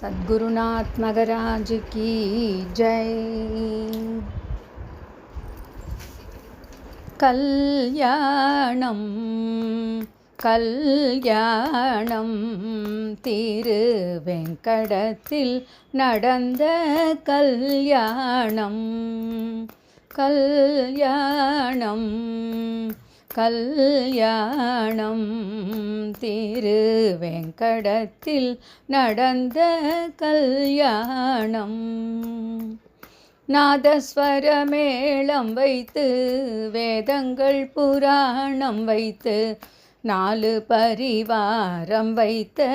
सद्गुरुनाथ मगराज की जय கல்யாணம் கல்யாணம் திருவெங்கடத்தில் நடந்த கல்யாணம் கல்யாணம் கல்யாணம் திரு வெங்கடத்தில் நடந்த கல்யாணம். நாதஸ்வர மேளம் வைத்து வேதங்கள் புராணம் வைத்து நாலு பரிவாரம் வைத்த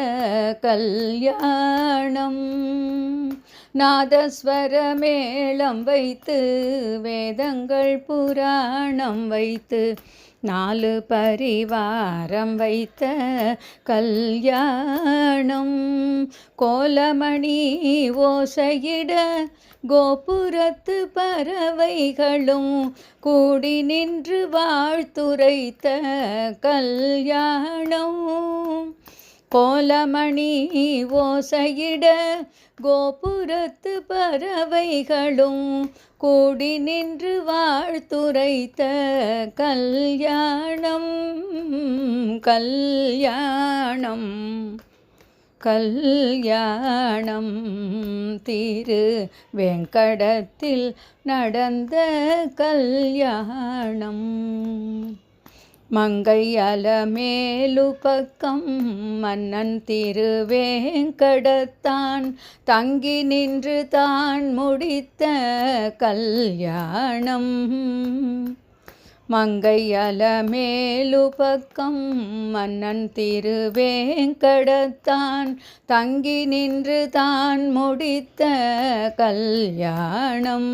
கல்யாணம். நாதஸ்வரமேளம் வைத்து வேதங்கள் புராணம் வைத்து நாலு பரிவாரம் வைத்த கல்யாணம். கோலமணி ஓசையிட கோபுரத்து பறவைகளும் கூடி நின்று வாழ்த்துரைத்த கல்யாணம். கோலமணி ஓசையிட கோபுரத்து பறவைகளும் கூடி நின்று வாழ்த்துரைத்த கல்யாணம் கல்யாணம் கல்யாணம். திரு வெங்கடத்தில் நடந்த கல்யாணம். மங்கை அலமேலு பக்கம் மன்னன் திருவேங்கடத்தான் தங்கி நின்று தான் முடித்த கல்யாணம். மங்கை அலமேலு பக்கம் மன்னன் திருவேங்கடத்தான் தங்கி நின்று தான் முடித்த கல்யாணம்.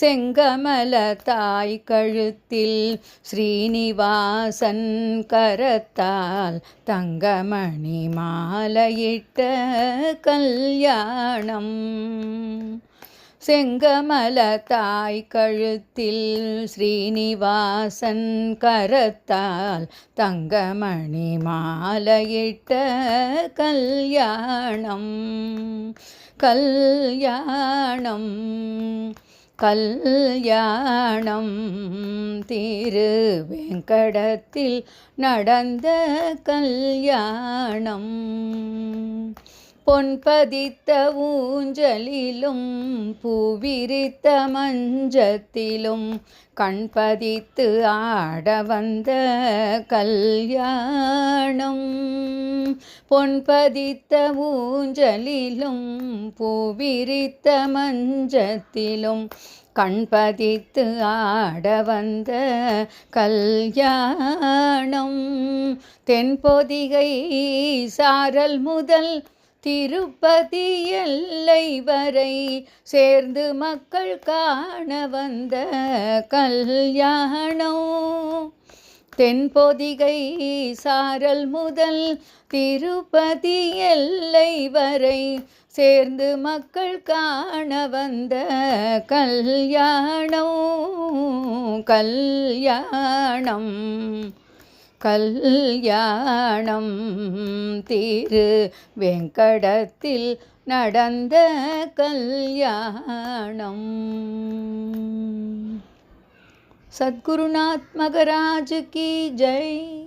செங்கமல தாய் கழுத்தில் ஸ்ரீனிவாசன் கரத்தால் தங்கமணி மாலையிட்ட கல்யாணம். செங்கமல தாய் கழுத்தில் ஸ்ரீனிவாசன் கரத்தால் தங்கமணி மாலையிட்ட கல்யாணம். கல்யாணம். கல்யாணம் திரு வெங்கடத்தில் நடந்த கல்யாணம். பொன்பதித்த ஊஞ்சலிலும் பூவிரித்த மஞ்சத்திலும் கண்பதித்து ஆட வந்த கல்யாணம். பொன்பதித்த ஊஞ்சலிலும் பூவிரித்த மஞ்சத்திலும் கண்பதித்து ஆட வந்த கல்யாணம். தென்பொதிகை சாரல் முதல் திருப்பதி எல்லை வரை சேர்ந்து மக்கள் காண வந்த கல்யாணம். தென்பொதிகை சாரல் முதல் திருப்பதி எல்லை வரை சேர்ந்து மக்கள் காண வந்த கல்யாணம் கல்யாணம் கல்யாணம். திரு வெங்கடத்தில் நடந்த கல்யாணம். सद्गुरुनात्मगराज की जय।